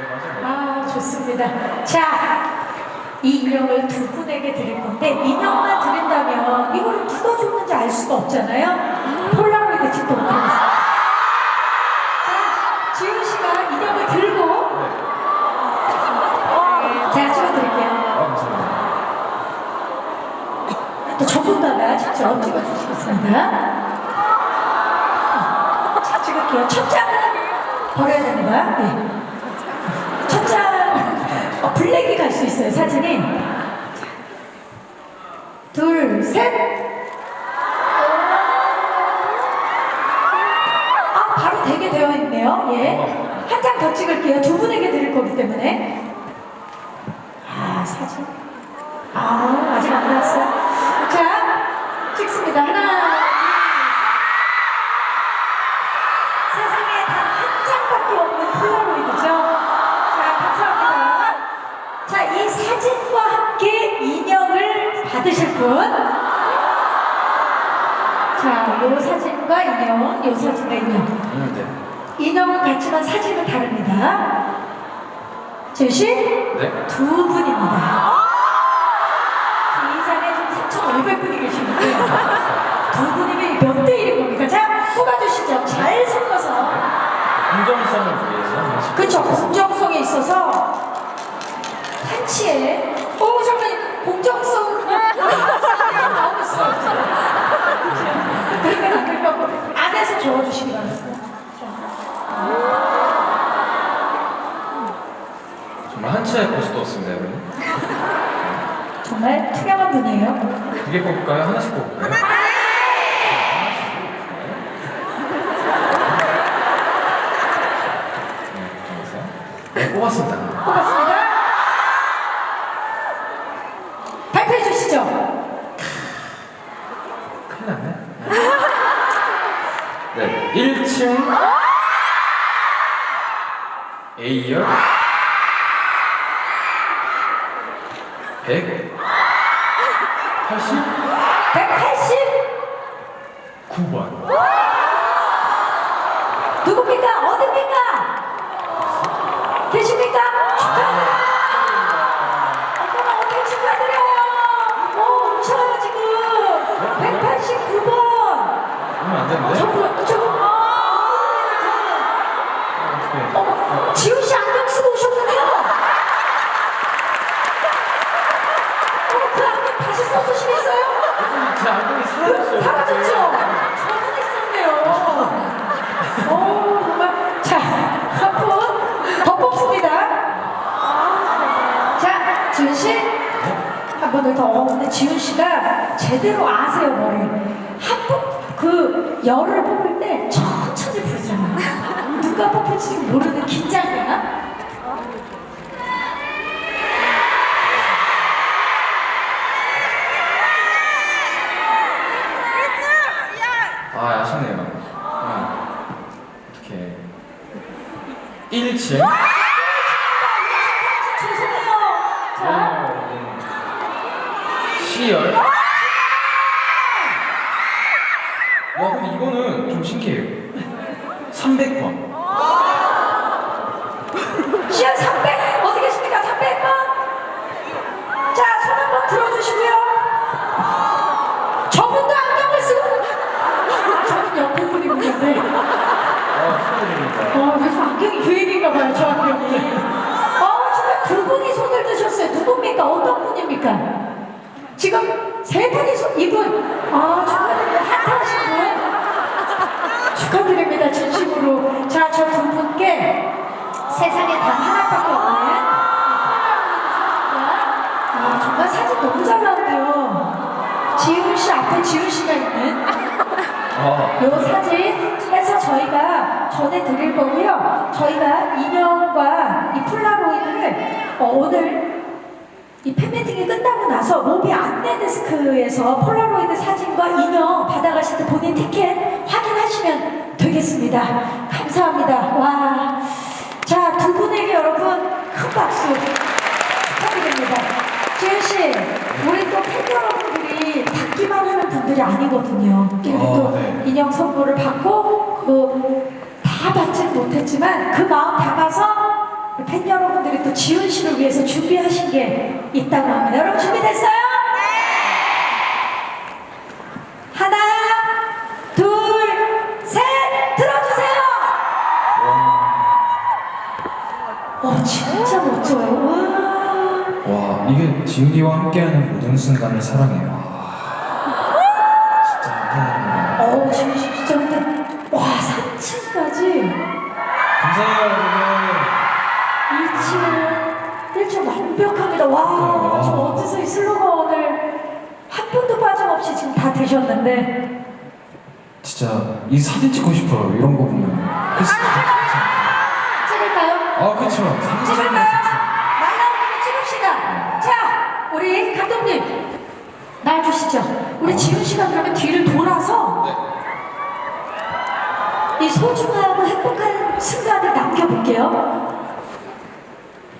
네. 아, 좋습니다. 자, 이 인형을 두 분에게 드릴 건데, 인형만 드린다면 이거를 누가 줬는지 알 수가 없잖아요. 폴라로이드 찍도 못하겠어요. 자, 지훈 씨가 인형을 들고, 네. 제가 찍어드릴게요. 아. 또 전문가가 직접 찍어주시겠습니다. 자, 찍을게요. 첫 장은 버려야 됩니다. 네. 블랙이 갈 수 있어요, 사진이. 둘, 셋. 아, 바로 되게 되어 있네요. 예. 한 장 더 찍을게요. 두 분에게 드릴 거기 때문에. 아, 사진. 아, 아직 안 나왔어요. 자, 찍습니다. 하나. 세상에 단 한 장밖에 없는 폴라로이드죠. 사진과 함께 인형을 받으실 분. 자, 요 사진과 인형, 요 사진과 인형. 음, 네. 인형은 같지만 사진은 다릅니다. 제시 네. 두 분입니다. 이 자리에 지금 3,500분이 계시는데 두 분이면 몇 대 1인 겁니까? 자, 뽑아주시죠. 잘 섞어서. 공정성을 위해서. 그쵸, 공정성에 있어서 한치에 오, 잠깐 공정성 나오고 있어. 그러니까 안 그러고 안에서 적어주시기 바랍니다. 정말 한치의 고수도 없습니다, 여러분. 정말 투명한 분이에요. 두개 뽑을까요? 하나씩 뽑을까요? 네, 감사합니다. 네, 뽑았습니다. 뽑았습니다. 주시죠. 큰일 났네. 네, 1층 A열 100 80 9번 189번. 누굽니까? 어딥니까? 계십니까? 축하드려요. 제 안경이 사라졌어요 사라졌죠? 저분 있었네요. 오, 정말. 자, 한분더 뽑습니다. 자, 지훈 씨. 한 분을 더. 어, 근데 지훈 씨가 제대로 아세요, 머리. 한 분, 그, 열을 뽑을 때 천천히 부르잖아. 누가 뽑힐지 모르는 긴장감? 아 아쉽네요 아, 어떻게 1층 죄송해요. 자, C열? 와! 근데 이거는 좀 신기해요. 300번 안경이 유행인가 봐요, 저 안경이. 어, 지금 두 분이 손을 드셨어요. 누굽니까? 어떤 분입니까? 지금 세 분이 손, 이분. 아, 축하드립니다. 핫하신 분. 축하드립니다, 진심으로. 자, 저 두 분께 세상에 단 하나밖에 없는 아, 정말 사진 너무 잘 나오네요. 지훈 씨 앞에 지훈 씨가 있는 아요 사진 저희가 전해 드릴 거고요. 저희가 인형과 이 폴라로이드를 어, 오늘 이 팬미팅이 끝나고 나서 로비 안내 데스크에서 폴라로이드 사진과 인형 받아가실 때 본인 티켓 확인하시면 되겠습니다. 감사합니다. 와. 자, 두 분에게 여러분 큰 박수 축하드립니다. 지현 씨, 우리 또 팬 여러분들이 받기만 하는 분들이 아니거든요. 이렇게 어, 또 네. 인형 선물을 받고 그다 받지는 못했지만 그 마음 담아서 팬 여러분들이 또 지훈 씨를 위해서 준비하신 게 있다고 합니다. 여러분 준비됐어요? 하나, 둘, 셋, 들어주세요. 와, 진짜 멋져요. 와. 와, 이게 지은이와 함께하는 모든 순간을 사랑해요. 1층, 1층 완벽합니다. 와, 저 어디서 이 슬로건을 한 분도 빠짐없이 지금 다 되셨는데. 진짜 이 사진 찍고 싶어요. 이런 거 보면. 그치? 찍을까요? 아, 그쵸. 사진 찍을까요? 말 나오면 찍읍시다. 자, 우리 감독님 나와주시죠. 우리 지훈 씨가 그러면 뒤를 돌아서 이 소중하고 행복한 순간을 남겨볼게요.